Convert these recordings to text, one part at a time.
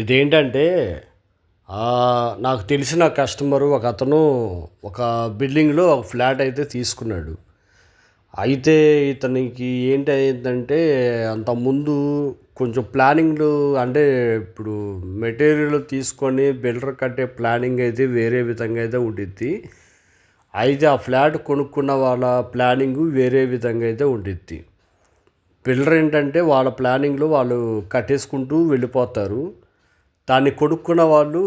ఇదేంటంటే నాకు తెలిసిన కస్టమరు ఒక అతను ఒక బిల్డింగ్లో ఒక ఫ్లాట్ అయితే తీసుకున్నాడు. అయితే ఇతనికి ఏంటి అయిందంటే అంతకుముందు కొంచెం ప్లానింగ్లు అంటే ఇప్పుడు మెటీరియల్ తీసుకొని బిల్డర్ కట్టే ప్లానింగ్ అయితే వేరే విధంగా అయితే ఉండిద్ది. అయితే ఆ ఫ్లాట్ కొనుక్కున్న వాళ్ళ ప్లానింగ్ వేరే విధంగా అయితే ఉండిద్ది. బిల్డర్ ఏంటంటే వాళ్ళ ప్లానింగ్లో వాళ్ళు కట్టేసుకుంటూ వెళ్ళిపోతారు. దాన్ని కొనుక్కున్న వాళ్ళు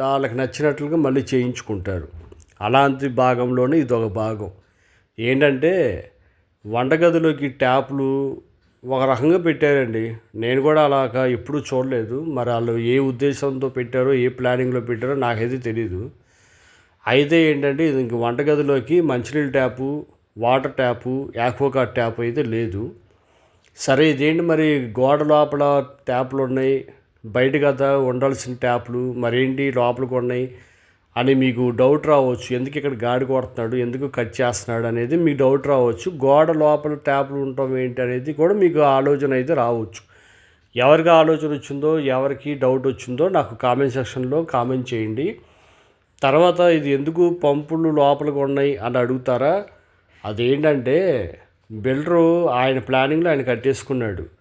వాళ్ళకి నచ్చినట్లుగా మళ్ళీ చేయించుకుంటారు. అలాంటి భాగంలోనే ఇది ఒక భాగం. ఏంటంటే వంటగదిలోకి ట్యాప్లు ఒక రకంగా పెట్టారండి. నేను కూడా అలాగా ఎప్పుడూ చూడలేదు. మరి వాళ్ళు ఏ ఉద్దేశంతో పెట్టారో ఏ ప్లానింగ్లో పెట్టారో నాకైతే తెలీదు. అయితే ఏంటంటే ఇది ఇంక వంటగదిలోకి మంచినీళ్ళ ట్యాపు వాటర్ ట్యాపు యాక్వోకార్ ట్యాప్ అయితే లేదు. సరే ఇదేంటి మరి గోడ లోపల ట్యాప్లు ఉన్నాయి బయట కదా ఉండాల్సిన ట్యాప్లు మరేంటి లోపలికి ఉన్నాయి అని మీకు డౌట్ రావచ్చు. ఎందుకు ఇక్కడ గాడి కొడుతున్నాడు? ఎందుకు కట్ చేస్తున్నాడు అనేది మీకు డౌట్ రావచ్చు. గోడ లోపల ట్యాప్లు ఉండటం ఏంటి అనేది కూడా మీకు ఆలోచన అయితే రావచ్చు. ఎవరికి ఆలోచన వచ్చిందో ఎవరికి డౌట్ వచ్చిందో నాకు కామెంట్ సెక్షన్లో కామెంట్ చేయండి. తర్వాత ఇది ఎందుకు పంపులు లోపలికి ఉన్నాయి అని అడుగుతారా? అదేంటంటే బిల్డరు ఆయన ప్లానింగ్లో ఆయన కట్టేసుకున్నాడు.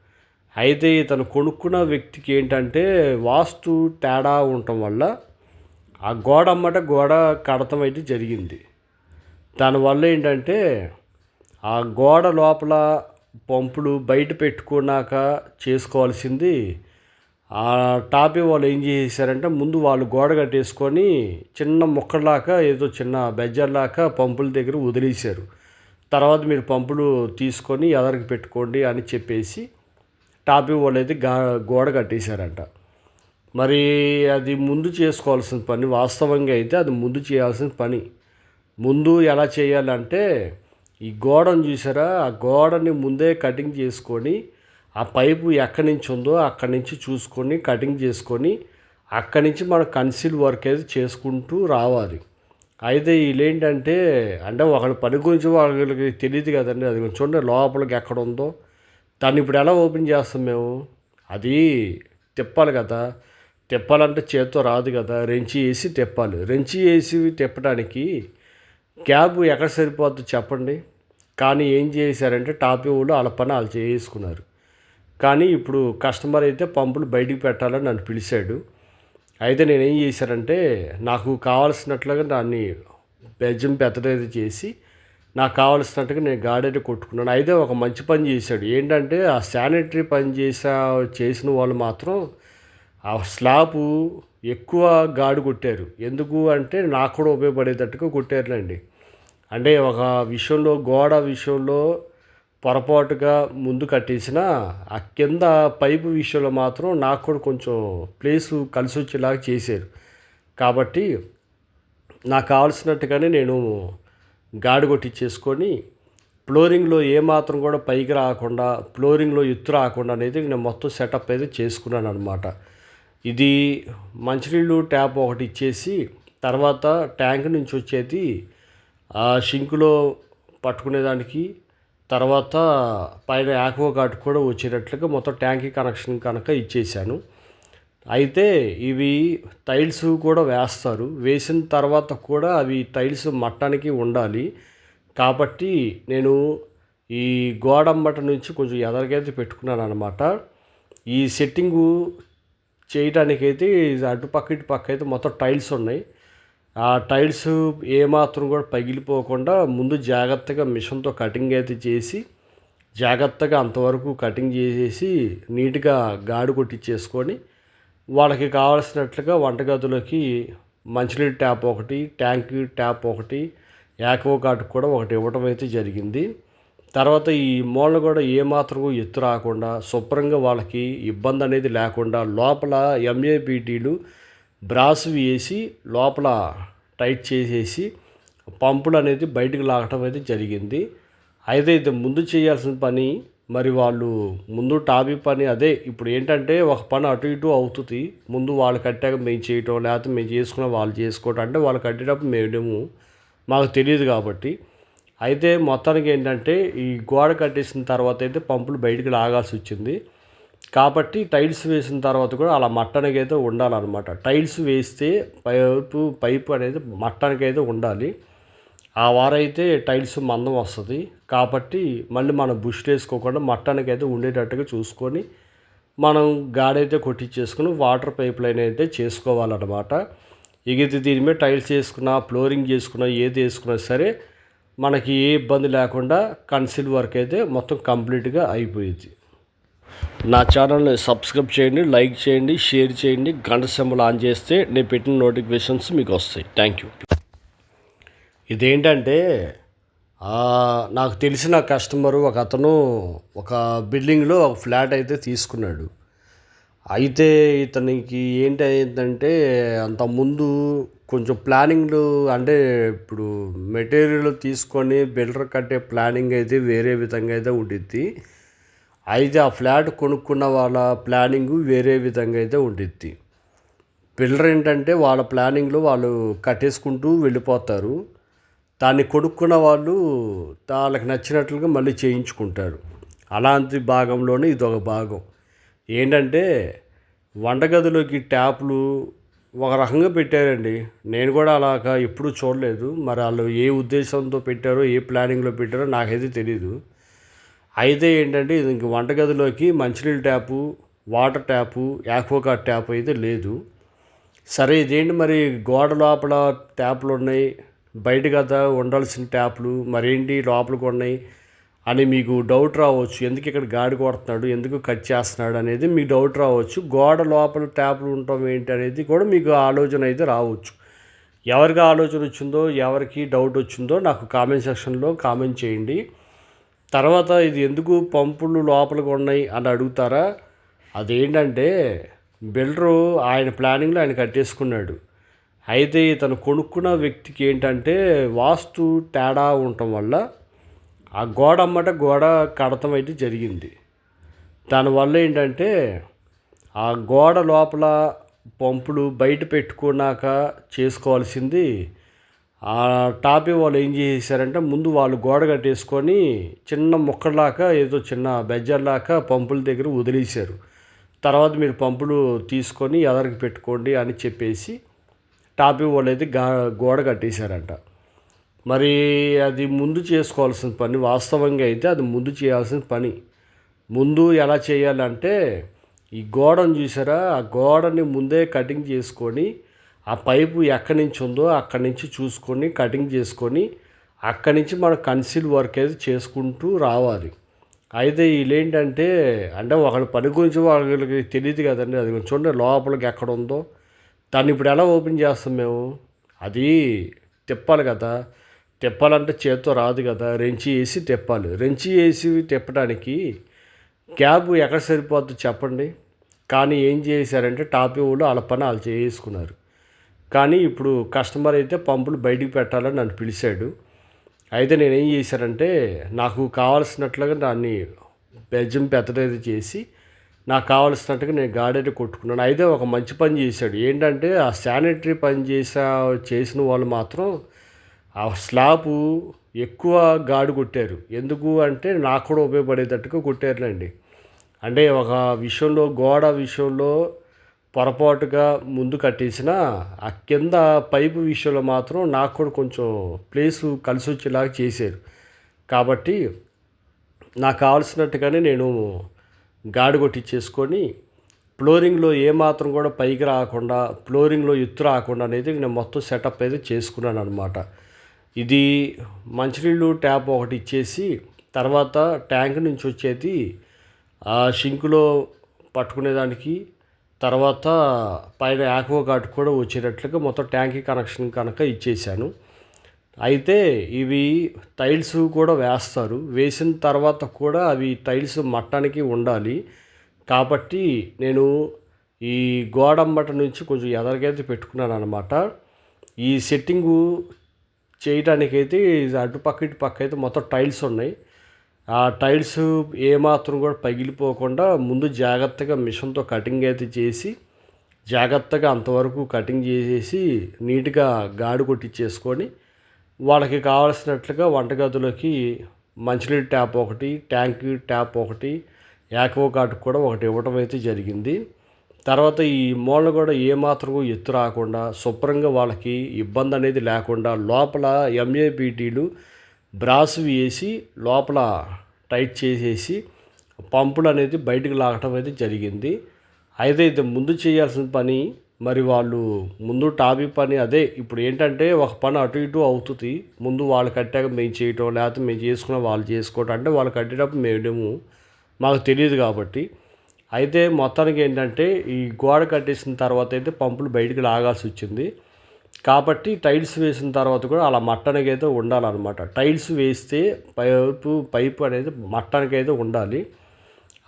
అయితే ఇతను కొనుక్కున్న వ్యక్తికి ఏంటంటే వాస్తు తేడా ఉండటం వల్ల ఆ గోడ అమ్మట గోడ కడతం అయితే జరిగింది. దానివల్ల ఏంటంటే ఆ గోడ లోపల పంపులు బయట పెట్టుకున్నాక చేసుకోవాల్సింది. ఆ టాపీ వాళ్ళు ఏం చేశారంటే ముందు వాళ్ళు గోడ కట్టేసుకొని చిన్న ముక్కలాగా ఏదో చిన్న బెజ్జర్లాగా పంపుల దగ్గర వదిలేశారు. తర్వాత మీరు పంపులు తీసుకొని ఎదరికి పెట్టుకోండి అని చెప్పేసి టాప్ ఇవ్వలేదు గా గోడ కట్టేశారంట. మరి అది ముందు చేసుకోవాల్సిన పని వాస్తవంగా అయితే అది ముందు చేయాల్సిన పని. ముందు ఎలా చేయాలంటే ఈ గోడను చూసారా? ఆ గోడని ముందే కటింగ్ చేసుకొని ఆ పైపు ఎక్కడి నుంచి ఉందో అక్కడి నుంచి చూసుకొని కటింగ్ చేసుకొని అక్కడి నుంచి మనం కన్సీల్ వర్క్ అయితే చేసుకుంటూ రావాలి. అయితే వీళ్ళేంటంటే అంటే ఒకళ్ళ పని గురించి వాళ్ళకి తెలియదు కదండి. అది చూడండి లోపలికి ఎక్కడ ఉందో. దాన్ని ఇప్పుడు ఎలా ఓపెన్ చేస్తాం మేము? అది తిప్పాలి కదా. తిప్పాలంటే చేత్తో రాదు కదా. రెంచి వేసి తిప్పాలి. రెంచి వేసి తిప్పడానికి క్యాబ్ ఎక్కడ సరిపోద్ది చెప్పండి. కానీ ఏం చేశారంటే టాపీ వాళ్ళు వాళ్ళ పని వాళ్ళు చేసుకున్నారు. కానీ ఇప్పుడు కస్టమర్ అయితే పంపులు బయటికి పెట్టాలని నన్ను పిలిచాడు. అయితే నేనేం చేశానంటే నాకు కావాల్సినట్లుగా దాన్ని బెజ్జం పెద్దది చేసి నాకు కావలసినట్టుగా నేను గాడైతే కొట్టుకున్నాను. అయితే ఒక మంచి పని చేశాడు. ఏంటంటే ఆ శానిటరీ పని చేసా చేసిన వాళ్ళు మాత్రం ఆ స్లాబ్ ఎక్కువ గాడు కొట్టారు. ఎందుకు అంటే నాకు కూడా ఉపయోగపడేటట్టుగా కొట్టారులేండి. అంటే ఒక విషయంలో గోడ విషయంలో పొరపాటుగా ముందు కట్టేసిన ఆ కింద పైపు విషయంలో మాత్రం నాకు కూడా కొంచెం ప్లేసు కలిసి వచ్చేలాగా చేశారు. కాబట్టి నాకు కావాల్సినట్టుగానే నేను గాడిగొట్టించేసుకొని ఫ్లోరింగ్లో ఏమాత్రం కూడా పైకి రాకుండా ఫ్లోరింగ్లో ఎత్తు రాకుండా అనేది నేను మొత్తం సెటప్ అయితే చేసుకున్నాను అనమాట ఇది మంచినీళ్ళు ట్యాప్ ఒకటి ఇచ్చేసి తర్వాత ట్యాంక్ నుంచి వచ్చేది ఆ షింకులో పట్టుకునేదానికి తర్వాత పైన యాక్వో గార్డ్ కూడా వచ్చేటట్లుగా మొత్తం ట్యాంక్ కనెక్షన్ కనుక ఇచ్చేసాను అయితే ఇవి టైల్స్ కూడా వేస్తారు. వేసిన తర్వాత కూడా అవి టైల్స్ మట్టానికి ఉండాలి. కాబట్టి నేను ఈ గోడమ్మట నుంచి కొంచెం ఎదరికైతే పెట్టుకున్నాను అనమాట ఈ సెట్టింగు చేయటానికైతే అటుపక్క ఇటు పక్క అయితే మొత్తం టైల్స్ ఉన్నాయి. ఆ టైల్స్ ఏమాత్రం కూడా పగిలిపోకుండా ముందు జాగ్రత్తగా మిషన్తో కటింగ్ అయితే చేసి జాగ్రత్తగా అంతవరకు కటింగ్ చేసేసి నీట్గా గాడు కొట్టించేసుకొని వాళ్ళకి కావాల్సినట్లుగా వంటగదిలోకి మంచినీటి ట్యాప్ ఒకటి ట్యాంక్ ట్యాప్ ఒకటి యాక్వో గార్డ్ కూడా ఒకటి ఇవ్వడం అయితే జరిగింది. తర్వాత ఈ మూలన కూడా ఏమాత్రం ఎత్తు రాకుండా శుభ్రంగా వాళ్ళకి ఇబ్బంది అనేది లేకుండా లోపల ఎంఏపీటీలు బ్రాస్ వేసి లోపల టైట్ చేసేసి పంపులు అనేది బయటకు లాగటం అయితే జరిగింది. అయితే ఇది ముందు చేయాల్సిన పని మరి వాళ్ళు ముందు టాబీ పని అదే. ఇప్పుడు ఏంటంటే ఒక పని అటు ఇటు అవుతుంది. ముందు వాళ్ళు కట్టాక మేము చేయటం లేకపోతే మేము చేసుకున్న వాళ్ళు చేసుకోవటం అంటే వాళ్ళు కట్టేటప్పుడు మేము మాకు తెలియదు కాబట్టి. అయితే మొత్తానికి ఏంటంటే ఈ గోడ కట్టేసిన తర్వాత అయితే పంపులు బయటికి లాగాల్సి వచ్చింది. కాబట్టి టైల్స్ వేసిన తర్వాత కూడా అలా మట్టానికి అయితే ఉండాలన్నమాట. టైల్స్ వేస్తే పైపు పైపు అనేది మట్టానికి అయితే ఉండాలి. ఆ వారైతే టైల్స్ మందం వస్తుంది. కాబట్టి మళ్ళీ మనం బుష్లు వేసుకోకుండా మట్టానికి అయితే ఉండేటట్టుగా చూసుకొని మనం గాడైతే కొట్టించేసుకుని వాటర్ పైప్ లైన్ అయితే చేసుకోవాలన్నమాట. ఇక ఇది దీని మీద టైల్స్ వేసుకున్నా ఫ్లోరింగ్ చేసుకున్నా ఏది వేసుకున్నా సరే మనకి ఏ ఇబ్బంది లేకుండా కన్సిల్ వర్క్ అయితే మొత్తం కంప్లీట్గా అయిపోయింది నా ఛానల్ని సబ్స్క్రైబ్ చేయండి లైక్ చేయండి షేర్ చేయండి. గంట సింబల్ ఆన్ చేస్తే నేను పెట్టిన నోటిఫికేషన్స్ మీకు వస్తాయి. Thank you. ఇదేంటంటే నాకు తెలిసిన కస్టమరు ఒక అతను ఒక బిల్డింగ్లో ఒక ఫ్లాట్ అయితే తీసుకున్నాడు. అయితే ఇతనికి ఏంటి అయిందంటే అంతకుముందు కొంచెం ప్లానింగ్లు అంటే ఇప్పుడు మెటీరియల్ తీసుకొని బిల్డర్ కట్టే ప్లానింగ్ అయితే వేరే విధంగా అయితే ఉండిద్ది. అయితే ఆ ఫ్లాట్ కొనుక్కున్న వాళ్ళ ప్లానింగ్ వేరే విధంగా అయితే ఉండిద్ది. బిల్డర్ ఏంటంటే వాళ్ళ ప్లానింగ్లో వాళ్ళు కట్టేసుకుంటూ వెళ్ళిపోతారు. దాన్ని కొనుక్కున్న వాళ్ళు వాళ్ళకి నచ్చినట్లుగా మళ్ళీ చేయించుకుంటారు. అలాంటి భాగంలోనే ఇది ఒక భాగం. ఏంటంటే వంటగదిలోకి ట్యాప్లు ఒక రకంగా పెట్టారండి. నేను కూడా అలాగా ఎప్పుడూ చూడలేదు. మరి వాళ్ళు ఏ ఉద్దేశంతో పెట్టారో ఏ ప్లానింగ్లో పెట్టారో నాకైతే తెలీదు. అయితే ఏంటంటే ఇది ఇంక వంటగదిలోకి మంచినీళ్ళ ట్యాపు వాటర్ ట్యాపు యాక్వోకార్ ట్యాప్ అయితే లేదు. సరే ఇదేంటి మరి గోడ లోపల ట్యాప్లు ఉన్నాయి బయట కదా ఉండాల్సిన ట్యాప్లు మరేంటి లోపలికి ఉన్నాయి అని మీకు డౌట్ రావచ్చు. ఎందుకు ఇక్కడ గాడి కొడుతున్నాడు? ఎందుకు కట్ చేస్తున్నాడు అనేది మీకు డౌట్ రావచ్చు. గోడ లోపల ట్యాప్లు ఉండటం ఏంటి అనేది కూడా మీకు ఆలోచన అయితే రావచ్చు. ఎవరికి ఆలోచన వచ్చిందో ఎవరికి డౌట్ వచ్చిందో నాకు కామెంట్ సెక్షన్లో కామెంట్ చేయండి. తర్వాత ఇది ఎందుకు పంపులు లోపలికి ఉన్నాయి అని అడుగుతారా? అదేంటంటే బిల్డరు ఆయన ప్లానింగ్లో ఆయన కట్టేసుకున్నాడు. అయితే ఇతను కొనుక్కున్న వ్యక్తికి ఏంటంటే వాస్తు తేడా ఉండటం వల్ల ఆ గోడ అమ్మట గోడ కడతం అయితే జరిగింది. దానివల్ల ఏంటంటే ఆ గోడ లోపల పంపులు బయట పెట్టుకున్నాక చేసుకోవాల్సింది. ఆ టాపీ వాళ్ళు ఏం చేశారంటే ముందు వాళ్ళు గోడ కట్టేసుకొని చిన్న ముక్కలాగా ఏదో చిన్న బెజ్జర్లాగా పంపుల దగ్గర వదిలేశారు. తర్వాత మీరు పంపులు తీసుకొని ఎదరికి పెట్టుకోండి అని చెప్పేసి టాప్ ఇవ్వలేదు గా గోడ కట్టేశారంట. మరి అది ముందు చేసుకోవాల్సిన పని వాస్తవంగా అయితే అది ముందు చేయాల్సిన పని. ముందు ఎలా చేయాలంటే ఈ గోడను చూసారా? ఆ గోడని ముందే కటింగ్ చేసుకొని ఆ పైపు ఎక్కడి నుంచి ఉందో అక్కడి నుంచి చూసుకొని కటింగ్ చేసుకొని అక్కడి నుంచి మనం కన్సీల్ వర్క్ అయితే చేసుకుంటూ రావాలి. అయితే వీళ్ళేంటంటే అంటే ఒకళ్ళ పని గురించి వాళ్ళకి తెలియదు కదండి. అది చూడండి లోపలికి ఎక్కడ ఉందో. దాన్ని ఇప్పుడు ఎలా ఓపెన్ చేస్తాం మేము? అది తిప్పాలి కదా. తిప్పాలంటే చేత్తో రాదు కదా. రెంచి వేసి తిప్పాలి. రెంచి వేసి తిప్పడానికి క్యాబ్ ఎక్కడ సరిపోద్దో చెప్పండి. కానీ ఏం చేశారంటే టాప్ వాళ్ళు వాళ్ళ పని వాళ్ళు చేసుకున్నారు. కానీ ఇప్పుడు కస్టమర్ అయితే పంపులు బయటికి పెట్టాలని నన్ను పిలిచాడు. అయితే నేనేం చేశానంటే నాకు కావాల్సినట్లుగా దాన్ని బెజ్జం పెద్దది చేసి నాకు కావలసినట్టుగా నేను గాడైతే కొట్టుకున్నాను. అయితే ఒక మంచి పని చేశాడు. ఏంటంటే ఆ శానిటరీ పని చేసా చేసిన వాళ్ళు మాత్రం ఆ స్లాబ్ ఎక్కువ గాడు కొట్టారు. ఎందుకు అంటే నాకు కూడా ఉపయోగపడేటట్టుగా కొట్టారులేండి. అంటే ఒక విషయంలో గోడ విషయంలో పొరపాటుగా ముందు కట్టేసిన ఆ కింద పైపు విషయంలో మాత్రం నాకు కూడా కొంచెం ప్లేసు కలిసి వచ్చేలాగా చేశారు. కాబట్టి నాకు కావాల్సినట్టుగానే నేను గాడిగొట్టించేసుకొని ఫ్లోరింగ్లో ఏమాత్రం కూడా పైకి రాకుండా ఫ్లోరింగ్లో ఎత్తు రాకుండా అనేది నేను మొత్తం సెటప్ అయితే చేసుకున్నాను అనమాట ఇది మంచినీళ్ళు ట్యాప్ ఒకటి ఇచ్చేసి తర్వాత ట్యాంక్ నుంచి వచ్చేది ఆ షింకులో పట్టుకునేదానికి తర్వాత పైన యాక్వో గార్డ్ కూడా వచ్చేటట్లుగా మొత్తం ట్యాంక్ కనెక్షన్ కనుక ఇచ్చేసాను అయితే ఇవి టైల్స్ కూడా వేస్తారు. వేసిన తర్వాత కూడా అవి టైల్స్ మట్టానికి ఉండాలి. కాబట్టి నేను ఈ గోడంబట నుంచి కొంచెం ఎదరికైతే పెట్టుకున్నాను అనమాట ఈ సెట్టింగు చేయడానికైతే ఇది అటుపక్క ఇటు పక్క అయితే మొత్తం టైల్స్ ఉన్నాయి. ఆ టైల్స్ ఏమాత్రం కూడా పగిలిపోకుండా ముందు జాగ్రత్తగా మిషన్తో కటింగ్ అయితే చేసి జాగ్రత్తగా అంతవరకు కటింగ్ చేసేసి నీట్గా గాడు కొట్టించేసుకొని వాళ్ళకి కావాల్సినట్లుగా వంటగదిలోకి మంచినీటి ట్యాప్ ఒకటి ట్యాంక్ ట్యాప్ ఒకటి యాక్వో కూడా ఒకటి ఇవ్వటం అయితే జరిగింది. తర్వాత ఈ మూలన కూడా ఏమాత్రం ఎత్తు రాకుండా శుభ్రంగా వాళ్ళకి ఇబ్బంది అనేది లేకుండా లోపల ఎంఏపీటీలు బ్రాస్ వేసి లోపల టైట్ చేసేసి పంపులు అనేది బయటకు లాగటం అయితే జరిగింది. అయితే ఇది ముందు చేయాల్సిన పని మరి వాళ్ళు ముందు టాబీ పని అదే. ఇప్పుడు ఏంటంటే ఒక పని అటు ఇటు అవుతుంది. ముందు వాళ్ళు కట్టాక మేము చేయటం లేకపోతే మేము చేసుకున్న వాళ్ళు చేసుకోవటం అంటే వాళ్ళు కట్టేటప్పుడు మేము మాకు తెలియదు కాబట్టి. అయితే మొత్తానికి ఏంటంటే ఈ గోడ కట్టేసిన తర్వాత అయితే పంపులు బయటికి లాగాల్సి వచ్చింది. కాబట్టి టైల్స్ వేసిన తర్వాత కూడా అలా మట్టానికి అయితే ఉండాలన్నమాట. టైల్స్ వేస్తే పైపు పైపు అనేది మట్టానికి అయితే ఉండాలి.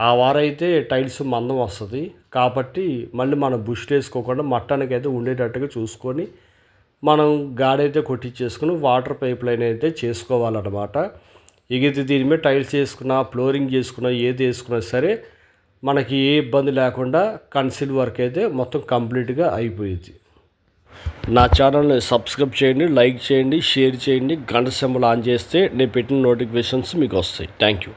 ఆ వారైతే టైల్స్ మందం వస్తుంది. కాబట్టి మళ్ళీ మనం బుష్లు వేసుకోకుండా మట్టానికి అయితే ఉండేటట్టుగా చూసుకొని మనం గాడైతే కొట్టించేసుకుని వాటర్ పైప్ లైన్ అయితే చేసుకోవాలన్నమాట. ఎగితే దీని మీద టైల్స్ వేసుకున్నా ఫ్లోరింగ్ చేసుకున్నా ఏది వేసుకున్నా సరే మనకి ఏ ఇబ్బంది లేకుండా కన్సిల్ వర్క్ అయితే మొత్తం కంప్లీట్గా అయిపోయింది. నా ఛానల్ని సబ్స్క్రైబ్ చేయండి లైక్ చేయండి షేర్ చేయండి. గంట సింబల్ ఆన్ చేస్తే నేను పెట్టిన నోటిఫికేషన్స్ మీకు వస్తాయి. Thank you